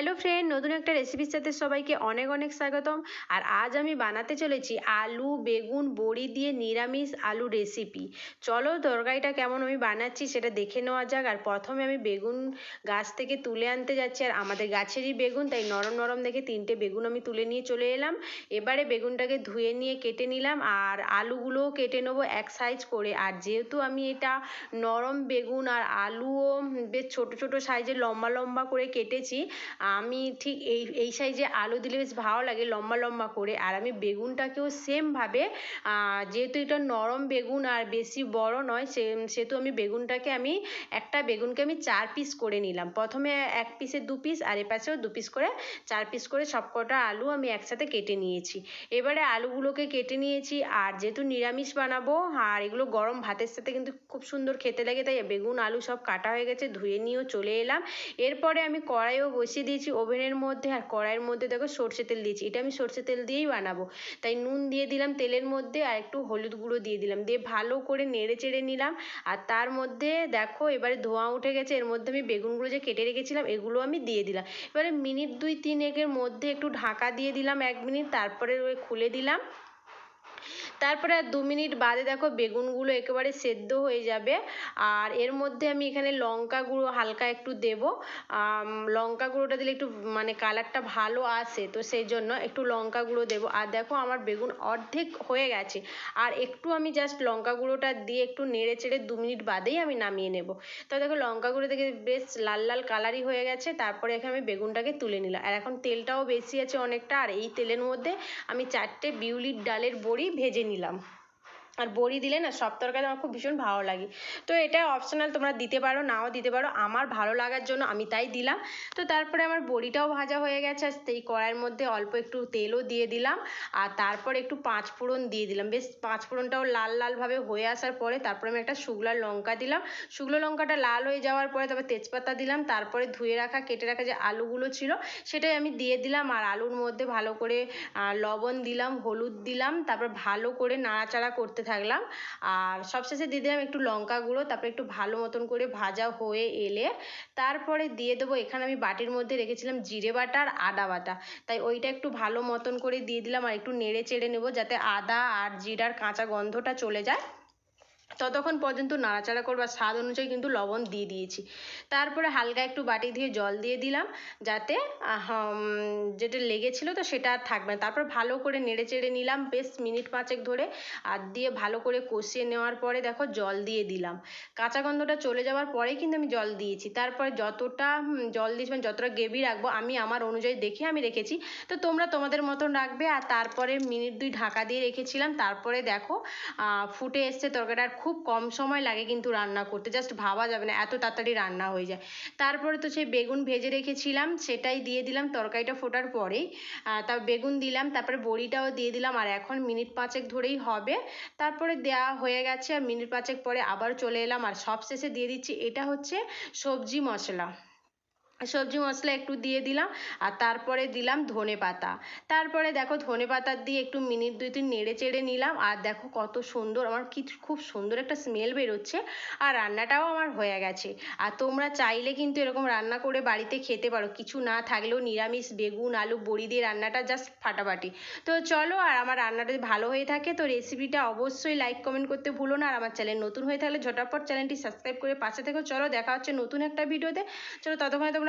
Hello friend নতুন একটা রেসিপির সাথে সবাইকে অনেক অনেক স্বাগতম। আর আজ আমি বানাতে চলেছি আলু, বেগুন, বড়ি দিয়ে নিরামিষ আলু রেসিপি চলো তরকারিটা কেমন আমি বানাচ্ছি সেটা দেখে নেওয়া যাক। আর প্রথমে আমি বেগুন গাছ থেকে তুলে আনতে যাচ্ছি। আর আমাদের গাছেরই বেগুন, তাই নরম নরম দেখে তিনটে বেগুন আমি তুলে নিয়ে চলে এলাম। এবারে বেগুনটাকে ধুয়ে নিয়ে কেটে নিলাম। আর আলুগুলোও কেটে নেব এক সাইজ করে। আর যেহেতু আমি এটা নরম বেগুন আর আলুও বেশ ছোটো ছোটো সাইজের লম্বা লম্বা করে কেটেছি আমি ঠিক এই এই সাইজে আলু দিলে বেশ ভালো লাগে লম্বা লম্বা করে। আর আমি বেগুনটাকেও সেমভাবে যেহেতু এটা নরম বেগুন আর বেশি বড় নয়, সে, সেহেতু আমি বেগুনটাকে আমি একটা বেগুনকে আমি চার পিস করে নিলাম। প্রথমে এক পিসে দু পিস আর এপাশেও দু পিস করে, চার পিস করে সবকটা আলু আমি একসাথে কেটে নিয়েছি। এবারে আলুগুলোকে কেটে নিয়েছি আর যেহেতু নিরামিষ বানাবো, আর এগুলো গরম ভাতের সাথে কিন্তু খুব সুন্দর খেতে লাগে, তাই বেগুন, আলু সব কাটা হয়ে গেছে, ধুয়ে নিয়েও চলে এলাম। এরপরে আমি কড়াইও বসিয়ে দিয়েছি। ওভেনের মধ্যে আর কড়াইয়ের মধ্যে দেখো সর্ষে তেল দিয়েছি। এটা আমি সর্ষে তেল দিয়েই বানাবো। তাই নুন দিয়ে দিলাম তেলের মধ্যে আর একটু হলুদ গুঁড়ো দিয়ে দিলাম। দিয়ে ভালো করে নেড়ে চেড়ে নিলাম। আর তার মধ্যে দেখো এবারে ধোঁয়া উঠে গেছে, এর মধ্যে আমি বেগুনগুলো যে কেটে রেখেছিলাম এগুলো আমি দিয়ে দিলাম। এবারে মিনিট দুই তিন একের মধ্যে একটু ঢাকা দিয়ে দিলাম এক মিনিট, তারপরে ওই খুলে দিলাম। তারপরে আর দু মিনিট বাদে দেখো বেগুনগুলো একেবারে সেদ্ধ হয়ে যাবে। আর এর মধ্যে আমি এখানে লঙ্কা গুঁড়ো হালকা একটু দেবো। লঙ্কা গুঁড়োটা দিলে একটু মানে কালারটা ভালো আসে, তো সেই জন্য একটু লঙ্কা গুঁড়ো দেবো। আর দেখো আমার বেগুন অর্ধেক হয়ে গেছে। আর একটু আমি জাস্ট লঙ্কা গুঁড়োটা দিয়ে একটু নেড়ে চেড়ে দু মিনিট বাদেই আমি নামিয়ে নেব। তো দেখো লঙ্কা গুঁড়ো থেকে বেশ লাল লাল কালারই হয়ে গেছে, তারপরে এখানে আমি বেগুনটাকে তুলে নিলাম। আর এখন তেলটাও বেশি আছে অনেকটা, আর এই তেলের মধ্যে আমি চারটে বিউলির ডালের বড়ি ভেজে নিলাম আর বড়ি দিলে না সব তরকারি আমার খুব ভীষণ ভালো লাগে। তো এটা অপশনাল তোমরা দিতে পারো, নাও দিতে পারো। আমার ভালো লাগার জন্য আমি তাই দিলাম। তো তারপরে আমার বড়িটাও ভাজা হয়ে গেছে, আর সেই কড়াইয়ের মধ্যে অল্প একটু তেলও দিয়ে দিলাম। আর তারপর একটু পাঁচ ফোড়ন দিয়ে দিলাম। বেশ, পাঁচ ফোড়নটাও লাল লালভাবে হয়ে আসার পরে তারপরে আমি একটা শুকনো লঙ্কা দিলাম। শুকনো লঙ্কাটা লাল হয়ে যাওয়ার পরে তারপর তেজপাতা দিলাম। তারপরে ধুয়ে রাখা, কেটে রাখা যে আলুগুলো ছিল, সেটাই আমি দিয়ে দিলাম। আর আলুর মধ্যে ভালো করে লবণ দিলাম, হলুদ দিলাম। তারপর ভালো করে নাড়াচাড়া করতে থাকলাম। আর সবশেষে দিয়ে দিলাম একটু লঙ্কা গুঁড়ো, তারপরে একটু ভালো মতন করে ভাজা হয়ে এলে তারপরে দিয়ে দেবো, এখানে আমি বাটির মধ্যে রেখেছিলাম জিরে বাটা আর আদা বাটা। তাই ওইটা একটু ভালো মতন করে দিয়ে দিলাম আর একটু নেড়ে চেড়ে নেব যাতে আদা আর জিরার কাঁচা গন্ধটা চলে যায়। ততক্ষণ পর্যন্ত নাড়াচাড়া করব আর স্বাদ অনুযায়ী কিন্তু লবণ দিয়ে দিয়েছি। তারপরে হালকা একটু বাটি দিয়ে জল দিয়ে দিলাম যাতে যেটা লেগেছিলো তো সেটা আর থাকবে না। তারপর ভালো করে নেড়ে চেড়ে নিলাম বেশ মিনিট পাঁচেক ধরে আর দিয়ে ভালো করে কষিয়ে নেওয়ার পরে দেখো জল দিয়ে দিলাম। কাঁচা গন্ধটা চলে যাওয়ার পরেই কিন্তু আমি জল দিয়েছি। তারপরে যতটা জল দিয়েছি মানে যতটা গ্রেভি রাখব আমি আমার অনুযায়ী দেখে, আমি রেখেছি। তো তোমরা তোমাদের মতন রাখবে আর তারপরে মিনিট দুই ঢাকা দিয়ে রেখেছিলাম। তারপরে দেখো ফুটে এসছে তরকারিটা আর খুব কম সময় লাগে কিন্তু রান্না করতে জাস্ট ভাবা যাবে না, এত তাড়াতাড়ি রান্না হয়ে যায়। তারপরে তো সেই বেগুন ভেজে রেখেছিলাম, সেটাই দিয়ে দিলাম, তরকারিটা ফোটার পরেই। তা বেগুন দিলাম, তারপরে বড়িটাও দিয়ে দিলাম, আর এখন মিনিট পাঁচেক ধরেই হবে। তারপরে দেওয়া হয়ে গেছে, আর মিনিট পাঁচেক পরে আবার চলে এলাম, আর সব শেষে দিয়ে দিচ্ছি, এটা হচ্ছে সবজি মশলা। সবজি মশলা একটু দিয়ে দিলাম আর তারপরে দিলাম ধনে পাতা। তারপরে দেখো ধনে পাতা দিয়ে একটু মিনিট দুই তিন নেড়ে চেড়ে নিলাম আর দেখো কত সুন্দর, আমার কি খুব সুন্দর একটা স্মেল বেরোচ্ছে আর রান্নাটাও আমার হয়ে গেছে। আর তোমরা চাইলে কিন্তু এরকম রান্না করে বাড়িতে খেতে পারো, কিছু না থাকলেও নিরামিষ বেগুন, আলু, বড়ি দিয়ে রান্নাটা জাস্ট ফাটাফাটি। তো চলো আর আমার রান্নাটা ভালো হয়ে থাকে তো রেসিপিটা অবশ্যই লাইক কমেন্ট করতে ভুলো না আর আমার চ্যানেল নতুন হয়ে থাকলে ঝটাপট চ্যানেলটি সাবস্ক্রাইব করে পাশে থেকো। চলো দেখা হচ্ছে নতুন একটা ভিডিওতে চলো ততক্ষণে তোমরা